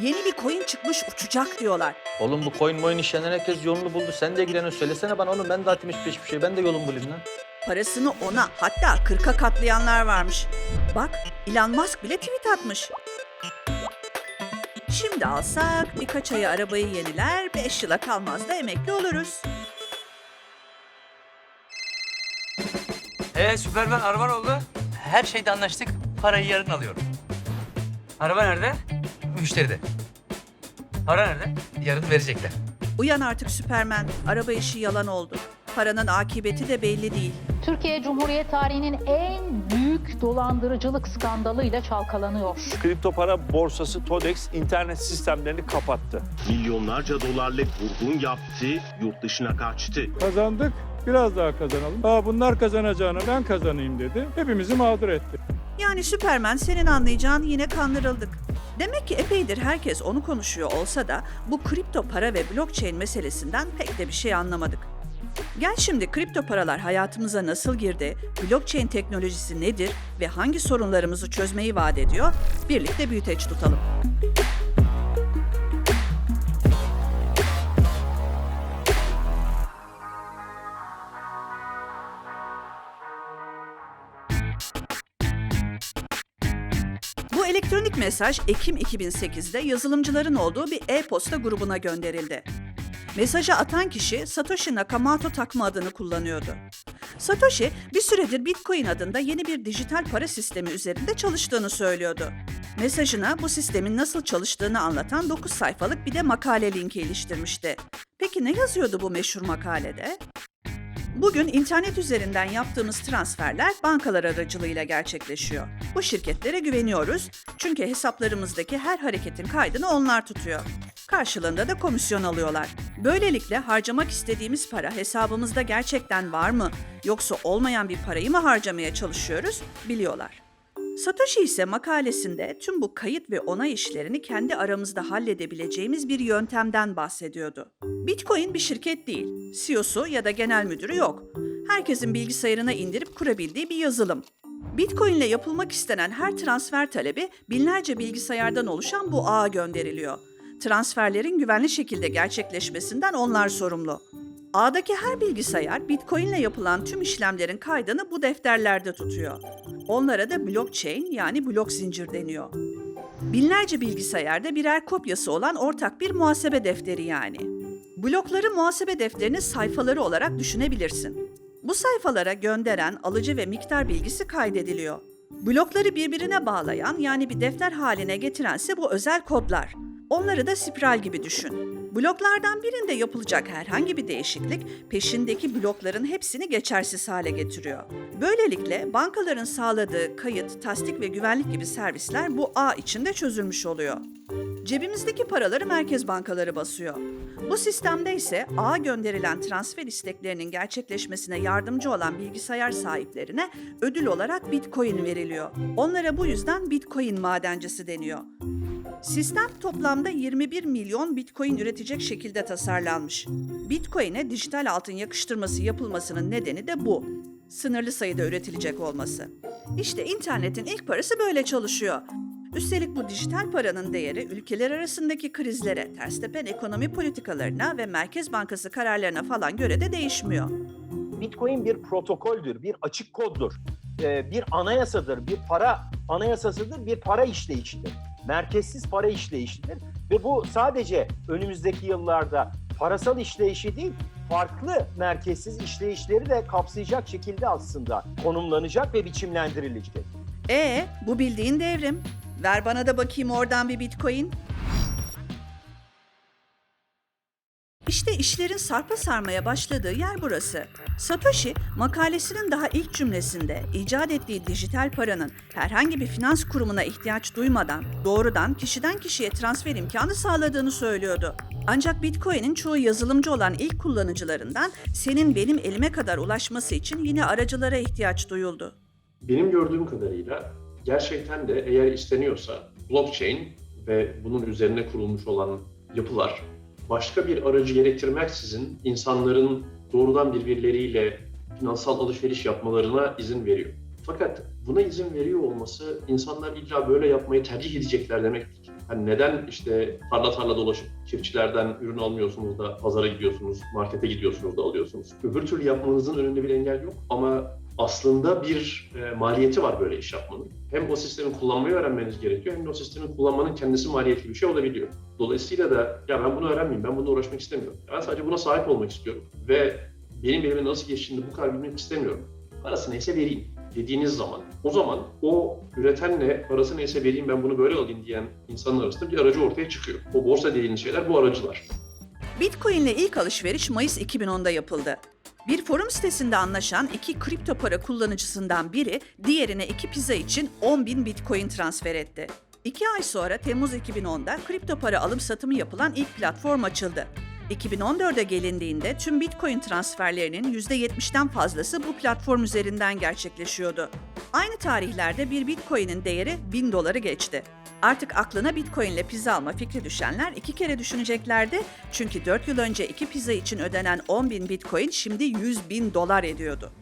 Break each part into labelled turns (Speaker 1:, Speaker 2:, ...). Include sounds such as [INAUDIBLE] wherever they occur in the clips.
Speaker 1: Yeni bir coin çıkmış uçacak diyorlar.
Speaker 2: Oğlum bu coin moin işlenen herkes yolunu buldu. Sen de ilgileniyor. Söylesene bana oğlum ben de atayım hiçbir hiçbir şey. Ben de yolum bulayım lan.
Speaker 1: Parasını ona hatta 40'a katlayanlar varmış. Bak Elon Musk bile tweet atmış. Şimdi alsak birkaç aya arabayı yeniler, 5 yıla kalmaz da emekli oluruz.
Speaker 3: Ee Süpermen araban oldu.
Speaker 4: Her şeyde anlaştık. Parayı yarın alıyorum.
Speaker 3: Araba nerede?
Speaker 4: Müşteride.
Speaker 3: Para nerede?
Speaker 4: Yarın verecekler.
Speaker 1: Uyan artık Süpermen, araba işi yalan oldu. Paranın akıbeti de belli değil.
Speaker 5: Türkiye Cumhuriyet tarihinin en büyük dolandırıcılık skandalıyla çalkalanıyor.
Speaker 6: Kripto para borsası Todex internet sistemlerini kapattı.
Speaker 7: Milyonlarca dolarlık vurgun yaptı, yurt dışına kaçtı.
Speaker 8: Kazandık, biraz daha kazanalım. Aa, bunlar kazanacağına ben kazanayım dedi. Hepimizi mağdur etti.
Speaker 1: Yani Süpermen senin anlayacağın yine kandırıldık. Demek ki epeydir herkes onu konuşuyor olsa da bu kripto para ve blockchain meselesinden pek de bir şey anlamadık. Gel şimdi kripto paralar hayatımıza nasıl girdi, blockchain teknolojisi nedir ve hangi sorunlarımızı çözmeyi vaat ediyor? Birlikte büyüteç tutalım. Bu elektronik mesaj Ekim 2008'de yazılımcıların olduğu bir e-posta grubuna gönderildi. Mesajı atan kişi Satoshi Nakamoto takma adını kullanıyordu. Satoshi bir süredir Bitcoin adında yeni bir dijital para sistemi üzerinde çalıştığını söylüyordu. Mesajına bu sistemin nasıl çalıştığını anlatan 9 sayfalık bir de makale linki iliştirmişti. Peki ne yazıyordu bu meşhur makalede? Bugün internet üzerinden yaptığımız transferler bankalar aracılığıyla gerçekleşiyor. Bu şirketlere güveniyoruz çünkü hesaplarımızdaki her hareketin kaydını onlar tutuyor. Karşılığında da komisyon alıyorlar. Böylelikle harcamak istediğimiz para hesabımızda gerçekten var mı yoksa olmayan bir parayı mı harcamaya çalışıyoruz biliyorlar. Satoshi ise makalesinde tüm bu kayıt ve onay işlerini kendi aramızda halledebileceğimiz bir yöntemden bahsediyordu. Bitcoin bir şirket değil. CEO'su ya da genel müdürü yok. Herkesin bilgisayarına indirip kurabildiği bir yazılım. Bitcoin ile yapılmak istenen her transfer talebi binlerce bilgisayardan oluşan bu ağa gönderiliyor. Transferlerin güvenli şekilde gerçekleşmesinden onlar sorumlu. Ağdaki her bilgisayar Bitcoin ile yapılan tüm işlemlerin kaydını bu defterlerde tutuyor. Onlara da blockchain yani blok zincir deniyor. Binlerce bilgisayarda birer kopyası olan ortak bir muhasebe defteri yani. Blokları muhasebe defterinin sayfaları olarak düşünebilirsin. Bu sayfalara gönderen alıcı ve miktar bilgisi kaydediliyor. Blokları birbirine bağlayan yani bir defter haline getirense bu özel kodlar. Onları da spiral gibi düşün. Bloklardan birinde yapılacak herhangi bir değişiklik peşindeki blokların hepsini geçersiz hale getiriyor. Böylelikle bankaların sağladığı kayıt, tasdik ve güvenlik gibi servisler bu ağ içinde çözülmüş oluyor. Cebimizdeki paraları merkez bankaları basıyor. Bu sistemde ise ağa gönderilen transfer isteklerinin gerçekleşmesine yardımcı olan bilgisayar sahiplerine ödül olarak Bitcoin veriliyor. Onlara bu yüzden Bitcoin madencisi deniyor. Sistem toplamda 21 milyon Bitcoin üretecek şekilde tasarlanmış. Bitcoin'e dijital altın yakıştırması yapılmasının nedeni de bu. Sınırlı sayıda üretilecek olması. İşte internetin ilk parası böyle çalışıyor. Üstelik bu dijital paranın değeri ülkeler arasındaki krizlere, ters tepen ekonomi politikalarına ve Merkez Bankası kararlarına falan göre de değişmiyor.
Speaker 9: Bitcoin bir protokoldür, bir açık koddur, Ee, bir anayasadır, bir para anayasasıdır, bir para işleyişidir. Merkezsiz para işleyişidir ve bu sadece önümüzdeki yıllarda parasal işleyişi değil, farklı merkezsiz işleyişleri de kapsayacak şekilde aslında konumlanacak ve biçimlendirilecek.
Speaker 1: E bu bildiğin devrim. Ver bana da bakayım oradan bir bitcoin. İşte işlerin sarpa sarmaya başladığı yer burası. Satoshi, makalesinin daha ilk cümlesinde icat ettiği dijital paranın herhangi bir finans kurumuna ihtiyaç duymadan doğrudan kişiden kişiye transfer imkanı sağladığını söylüyordu. Ancak Bitcoin'in çoğu yazılımcı olan ilk kullanıcılarından senin benim elime kadar ulaşması için yine aracılara ihtiyaç duyuldu.
Speaker 10: Benim gördüğüm kadarıyla gerçekten de eğer isteniyorsa blockchain ve bunun üzerine kurulmuş olan yapılar başka bir aracı gerektirmeksizin insanların doğrudan birbirleriyle finansal alışveriş yapmalarına izin veriyor. Fakat buna izin veriyor olması insanlar illa böyle yapmayı tercih edecekler demek değil. Hani neden işte tarla tarla dolaşıp çiftçilerden ürün almıyorsunuz da pazara gidiyorsunuz, markete gidiyorsunuz da alıyorsunuz. Öbür türlü yapmanızın önünde bir engel yok ama aslında bir e, maliyeti var böyle iş yapmanın. Hem o sistemi kullanmayı öğrenmeniz gerekiyor hem de o sistemi kullanmanın kendisi maliyetli bir şey olabiliyor. Dolayısıyla da ya ben bunu öğrenmeyeyim, ben bununla uğraşmak istemiyorum. Ben sadece buna sahip olmak istiyorum ve benim elime nasıl geçtiğini bu kadar bilmek istemiyorum. Parası neyse vereyim dediğiniz zaman o zaman o üretenle parası neyse vereyim ben bunu böyle alayım diyen insanlar arasında bir aracı ortaya çıkıyor. O borsa dediğiniz şeyler bu aracılar.
Speaker 1: Bitcoin ile ilk alışveriş Mayıs 2010'da yapıldı. Bir forum sitesinde anlaşan iki kripto para kullanıcısından biri diğerine iki pizza için 10 bin Bitcoin transfer etti. İki ay sonra Temmuz 2010'da kripto para alım satımı yapılan ilk platform açıldı. 2014'e gelindiğinde tüm Bitcoin transferlerinin %70'den fazlası bu platform üzerinden gerçekleşiyordu. Aynı tarihlerde bir Bitcoin'in değeri 1000 doları geçti. Artık aklına Bitcoin ile pizza alma fikri düşenler iki kere düşüneceklerdi. Çünkü 4 yıl önce iki pizza için ödenen 10 bin Bitcoin şimdi 100 bin dolar ediyordu.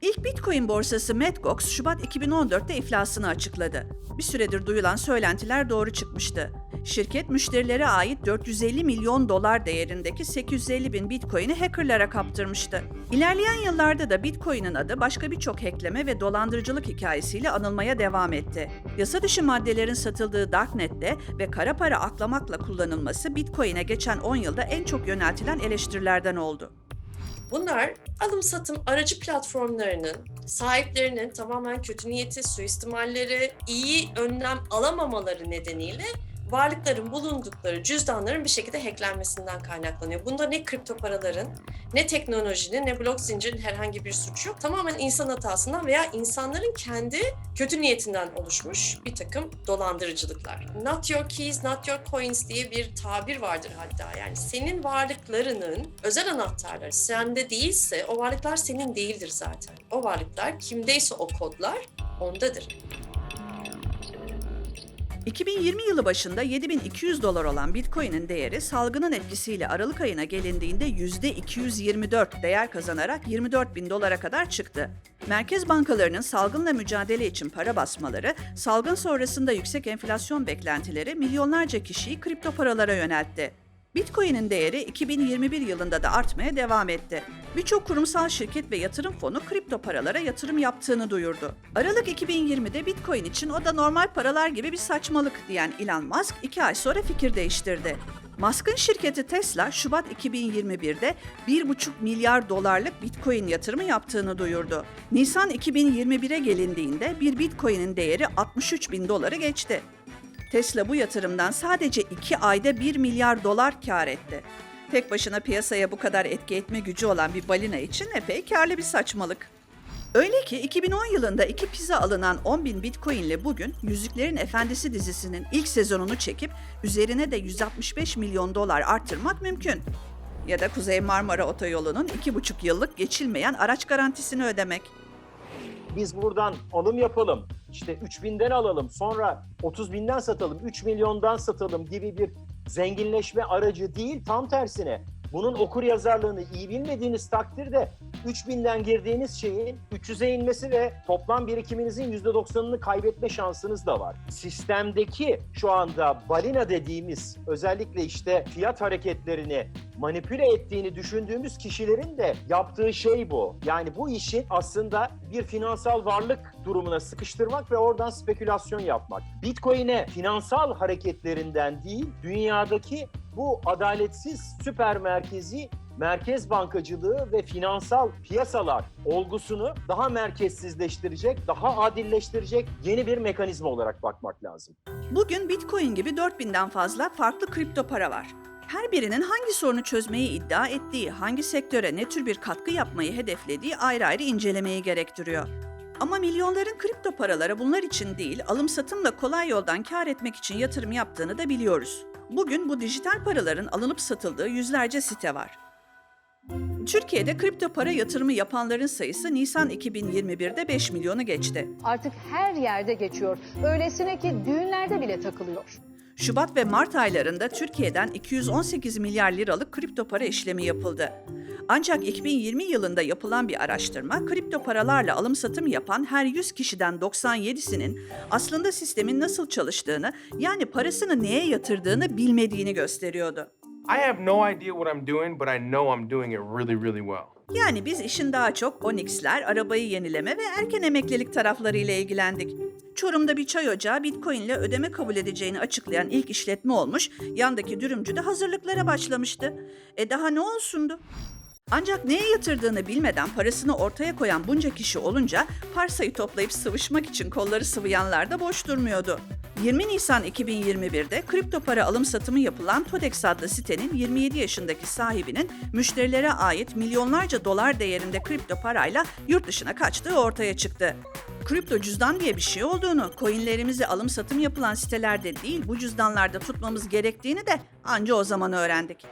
Speaker 1: İlk Bitcoin borsası Mt. Gox Şubat 2014'te iflasını açıkladı. Bir süredir duyulan söylentiler doğru çıkmıştı. Şirket müşterilere ait 450 milyon dolar değerindeki 850 bin Bitcoin'i hackerlara kaptırmıştı. İlerleyen yıllarda da Bitcoin'in adı başka birçok hackleme ve dolandırıcılık hikayesiyle anılmaya devam etti. Yasa dışı maddelerin satıldığı Darknet'te ve kara para aklamakla kullanılması Bitcoin'e geçen 10 yılda en çok yöneltilen eleştirilerden oldu.
Speaker 11: Bunlar alım satım aracı platformlarının sahiplerinin tamamen kötü niyeti, suistimalleri, iyi önlem alamamaları nedeniyle varlıkların bulundukları cüzdanların bir şekilde hacklenmesinden kaynaklanıyor. Bunda ne kripto paraların, ne teknolojinin, ne blok zincirin herhangi bir suçu yok. Tamamen insan hatasından veya insanların kendi kötü niyetinden oluşmuş bir takım dolandırıcılıklar. Not your keys, not your coins diye bir tabir vardır hatta. Yani senin varlıklarının özel anahtarları sende değilse o varlıklar senin değildir zaten. O varlıklar kimdeyse o kodlar ondadır.
Speaker 1: 2020 yılı başında 7200 dolar olan Bitcoin'in değeri salgının etkisiyle Aralık ayına gelindiğinde %224 değer kazanarak 24 bin dolara kadar çıktı. Merkez bankalarının salgınla mücadele için para basmaları, salgın sonrasında yüksek enflasyon beklentileri milyonlarca kişiyi kripto paralara yöneltti. Bitcoin'in değeri 2021 yılında da artmaya devam etti. Birçok kurumsal şirket ve yatırım fonu kripto paralara yatırım yaptığını duyurdu. Aralık 2020'de Bitcoin için o da normal paralar gibi bir saçmalık diyen Elon Musk iki ay sonra fikir değiştirdi. Musk'ın şirketi Tesla, Şubat 2021'de 1,5 milyar dolarlık Bitcoin yatırımı yaptığını duyurdu. Nisan 2021'e gelindiğinde bir Bitcoin'in değeri 63 bin doları geçti. Tesla bu yatırımdan sadece 2 ayda 1 milyar dolar kar etti. Tek başına piyasaya bu kadar etki etme gücü olan bir balina için epey karlı bir saçmalık. Öyle ki 2010 yılında iki pizza alınan 10 bin bitcoin ile bugün Yüzüklerin Efendisi dizisinin ilk sezonunu çekip üzerine de 165 milyon dolar arttırmak mümkün. Ya da Kuzey Marmara Otoyolu'nun 2,5 yıllık geçilmeyen araç garantisini ödemek.
Speaker 9: Biz buradan alım yapalım. İşte 3000'den alalım. Sonra 30 binden satalım. 3 milyondan satalım gibi bir zenginleşme aracı değil. Tam tersine bunun okur yazarlığını iyi bilmediğiniz takdirde 3000'den girdiğiniz şeyin 300'e inmesi ve toplam birikiminizin %90'ını kaybetme şansınız da var. Sistemdeki şu anda balina dediğimiz özellikle işte fiyat hareketlerini manipüle ettiğini düşündüğümüz kişilerin de yaptığı şey bu. Yani bu işin aslında bir finansal varlık durumuna sıkıştırmak ve oradan spekülasyon yapmak. Bitcoin'e finansal hareketlerinden değil, dünyadaki bu adaletsiz süper merkezi merkez bankacılığı ve finansal piyasalar olgusunu daha merkezsizleştirecek, daha adilleştirecek yeni bir mekanizma olarak bakmak lazım.
Speaker 1: Bugün Bitcoin gibi 4000'den fazla farklı kripto para var. Her birinin hangi sorunu çözmeyi iddia ettiği, hangi sektöre ne tür bir katkı yapmayı hedeflediği ayrı ayrı incelemeyi gerektiriyor. Ama milyonların kripto paralara bunlar için değil, alım satımla kolay yoldan kar etmek için yatırım yaptığını da biliyoruz. Bugün bu dijital paraların alınıp satıldığı yüzlerce site var. Türkiye'de kripto para yatırımı yapanların sayısı Nisan 2021'de 5 milyonu geçti.
Speaker 5: Artık her yerde geçiyor. Öylesine ki düğünlerde bile takılıyor.
Speaker 1: Şubat ve Mart aylarında Türkiye'den 218 milyar liralık kripto para işlemi yapıldı. Ancak 2020 yılında yapılan bir araştırma, kripto paralarla alım satım yapan her 100 kişiden 97'sinin aslında sistemin nasıl çalıştığını, yani parasını neye yatırdığını bilmediğini gösteriyordu.
Speaker 12: I have no idea what I'm doing, but I know I'm doing it really, really well.
Speaker 1: Yani biz işin daha çok Onyx'ler, arabayı yenileme ve erken emeklilik taraflarıyla ilgilendik. Çorum'da bir çay ocağı Bitcoin ile ödeme kabul edeceğini açıklayan ilk işletme olmuş, yandaki dürümcü de hazırlıklara başlamıştı. E daha ne olsundu? Ancak neye yatırdığını bilmeden parasını ortaya koyan bunca kişi olunca parsayı toplayıp sıvışmak için kolları sıvayanlar da boş durmuyordu. 20 Nisan 2021'de kripto para alım satımı yapılan Todex adlı sitenin 27 yaşındaki sahibinin müşterilere ait milyonlarca dolar değerinde kripto parayla yurt dışına kaçtığı ortaya çıktı. Kripto cüzdan diye bir şey olduğunu, coinlerimizi alım satım yapılan sitelerde değil bu cüzdanlarda tutmamız gerektiğini de anca o zaman öğrendik.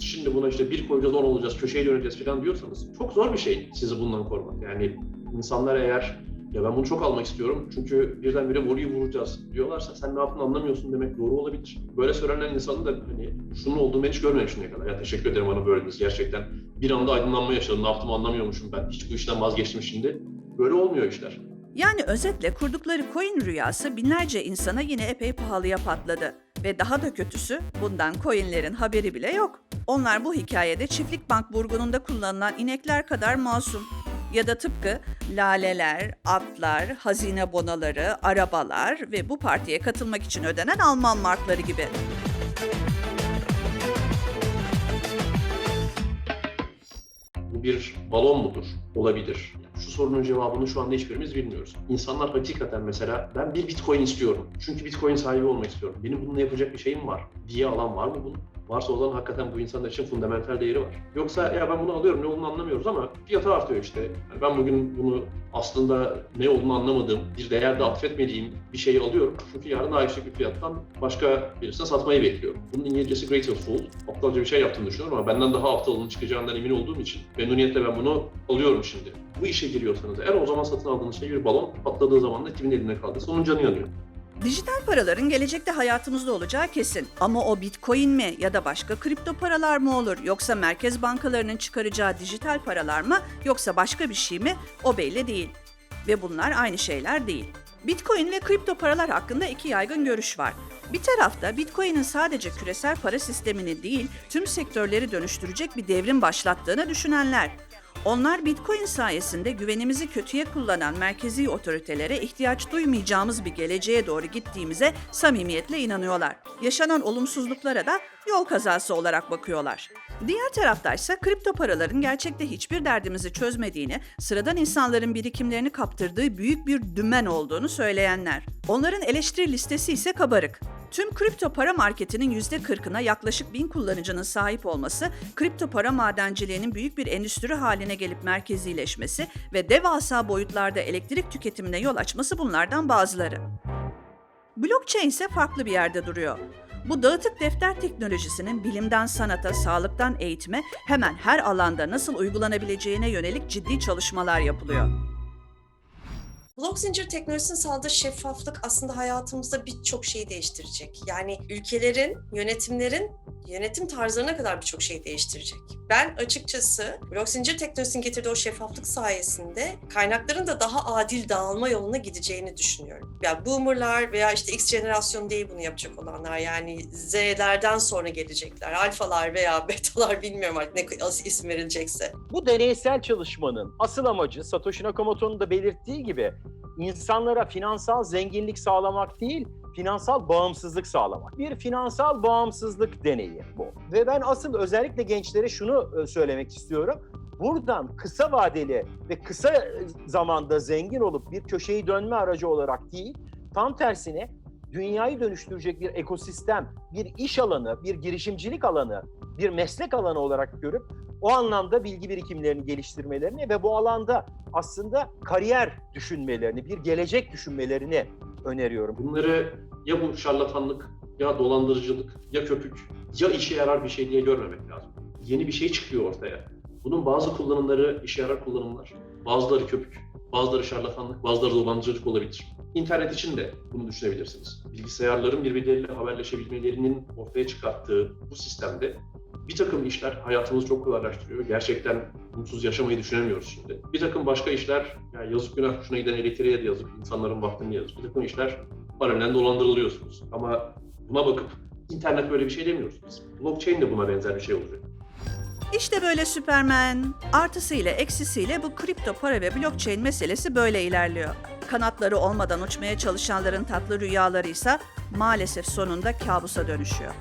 Speaker 10: Şimdi buna işte bir koyacağız, on olacağız, köşeye döneceğiz falan diyorsanız çok zor bir şey sizi bundan korumak. Yani insanlar eğer ya ben bunu çok almak istiyorum çünkü birdenbire boruyu vuracağız diyorlarsa sen ne yaptığını anlamıyorsun demek doğru olabilir. Böyle söylenen insanın da hani şunun olduğunu ben hiç görmedim şimdiye kadar. Ya teşekkür ederim bana böylediniz gerçekten. Bir anda aydınlanma yaşadım, ne yaptığımı anlamıyormuşum ben. Hiç bu işten vazgeçtim şimdi. Böyle olmuyor işler.
Speaker 1: Yani özetle kurdukları coin rüyası binlerce insana yine epey pahalıya patladı. Ve daha da kötüsü bundan coinlerin haberi bile yok. Onlar bu hikayede çiftlik bank burgununda kullanılan inekler kadar masum. Ya da tıpkı laleler, atlar, hazine bonaları, arabalar ve bu partiye katılmak için ödenen Alman markları gibi.
Speaker 10: Bir balon mudur? Olabilir. Şu sorunun cevabını şu anda hiçbirimiz bilmiyoruz. İnsanlar hakikaten mesela ben bir bitcoin istiyorum. Çünkü bitcoin sahibi olmak istiyorum. Benim bununla yapacak bir şeyim var diye alan var mı bunun? Varsa o zaman hakikaten bu insanlar için fundamental değeri var. Yoksa ya ben bunu alıyorum ne olduğunu anlamıyoruz ama fiyatı artıyor işte. Yani ben bugün bunu aslında ne olduğunu anlamadığım, bir değer de atfetmediğim bir şeyi alıyorum. Çünkü yarın daha yüksek bir fiyattan başka birisine satmayı bekliyorum. Bunun İngilizcesi greater fool. Aptalca bir şey yaptığını düşünüyorum ama benden daha aptalının çıkacağından emin olduğum için memnuniyetle ben bunu alıyorum şimdi. Bu işe giriyorsanız eğer o zaman satın aldığınız şey bir balon patladığı zaman da kimin elinde kaldıysa onun canı yanıyor.
Speaker 1: Dijital paraların gelecekte hayatımızda olacağı kesin. Ama o bitcoin mi ya da başka kripto paralar mı olur yoksa merkez bankalarının çıkaracağı dijital paralar mı yoksa başka bir şey mi o belli değil. Ve bunlar aynı şeyler değil. Bitcoin ve kripto paralar hakkında iki yaygın görüş var. Bir tarafta Bitcoin'in sadece küresel para sistemini değil, tüm sektörleri dönüştürecek bir devrim başlattığını düşünenler. Onlar Bitcoin sayesinde güvenimizi kötüye kullanan merkezi otoritelere ihtiyaç duymayacağımız bir geleceğe doğru gittiğimize samimiyetle inanıyorlar. Yaşanan olumsuzluklara da yol kazası olarak bakıyorlar. Diğer taraftaysa kripto paraların gerçekte hiçbir derdimizi çözmediğini, sıradan insanların birikimlerini kaptırdığı büyük bir dümen olduğunu söyleyenler. Onların eleştiri listesi ise kabarık. Tüm kripto para marketinin %40'ına yaklaşık bin kullanıcının sahip olması, kripto para madenciliğinin büyük bir endüstri haline gelip merkezileşmesi ve devasa boyutlarda elektrik tüketimine yol açması bunlardan bazıları. Blockchain ise farklı bir yerde duruyor. Bu dağıtık defter teknolojisinin bilimden sanata, sağlıktan eğitime hemen her alanda nasıl uygulanabileceğine yönelik ciddi çalışmalar yapılıyor.
Speaker 11: Blok zincir teknolojisinin sağladığı şeffaflık aslında hayatımızda birçok şeyi değiştirecek. Yani ülkelerin, yönetimlerin yönetim tarzlarına kadar birçok şeyi değiştirecek. Ben açıkçası blok zincir teknolojisinin getirdiği o şeffaflık sayesinde kaynakların da daha adil dağılma yoluna gideceğini düşünüyorum. Yani boomerlar veya işte X jenerasyonu değil bunu yapacak olanlar yani Z'lerden sonra gelecekler. Alfalar veya [LAUGHS] betalar bilmiyorum artık ne isim verilecekse.
Speaker 9: Bu deneysel çalışmanın asıl amacı Satoshi Nakamoto'nun da belirttiği gibi insanlara finansal zenginlik sağlamak değil, finansal bağımsızlık sağlamak. Bir finansal bağımsızlık deneyi bu. Ve ben asıl özellikle gençlere şunu e, söylemek istiyorum. Buradan kısa vadeli ve kısa e, zamanda zengin olup bir köşeyi dönme aracı olarak değil, tam tersine dünyayı dönüştürecek bir ekosistem, bir iş alanı, bir girişimcilik alanı, bir meslek alanı olarak görüp o anlamda bilgi birikimlerini geliştirmelerini ve bu alanda aslında kariyer düşünmelerini, bir gelecek düşünmelerini öneriyorum.
Speaker 10: Bunları ya bu şarlatanlık, ya dolandırıcılık, ya köpük, ya işe yarar bir şey diye görmemek lazım. Yeni bir şey çıkıyor ortaya. Bunun bazı kullanımları işe yarar kullanımlar, bazıları köpük. Bazıları şarlatanlık, bazıları dolandırıcılık olabilir. İnternet için de bunu düşünebilirsiniz. Bilgisayarların birbirleriyle haberleşebilmelerinin ortaya çıkarttığı bu sistemde bir takım işler hayatımızı çok kolaylaştırıyor. Gerçekten mutsuz yaşamayı düşünemiyoruz şimdi. Bir takım başka işler, yani yazık günah şuna giden elektriğe de yazık, insanların vaktini yazık. Bir takım işler paralel dolandırılıyorsunuz. Ama buna bakıp internet böyle bir şey demiyoruz biz. Blockchain de buna benzer bir şey olacak.
Speaker 1: İşte böyle Süpermen. Artısıyla eksisiyle bu kripto para ve blockchain meselesi böyle ilerliyor. Kanatları olmadan uçmaya çalışanların tatlı rüyaları ise maalesef sonunda kabusa dönüşüyor.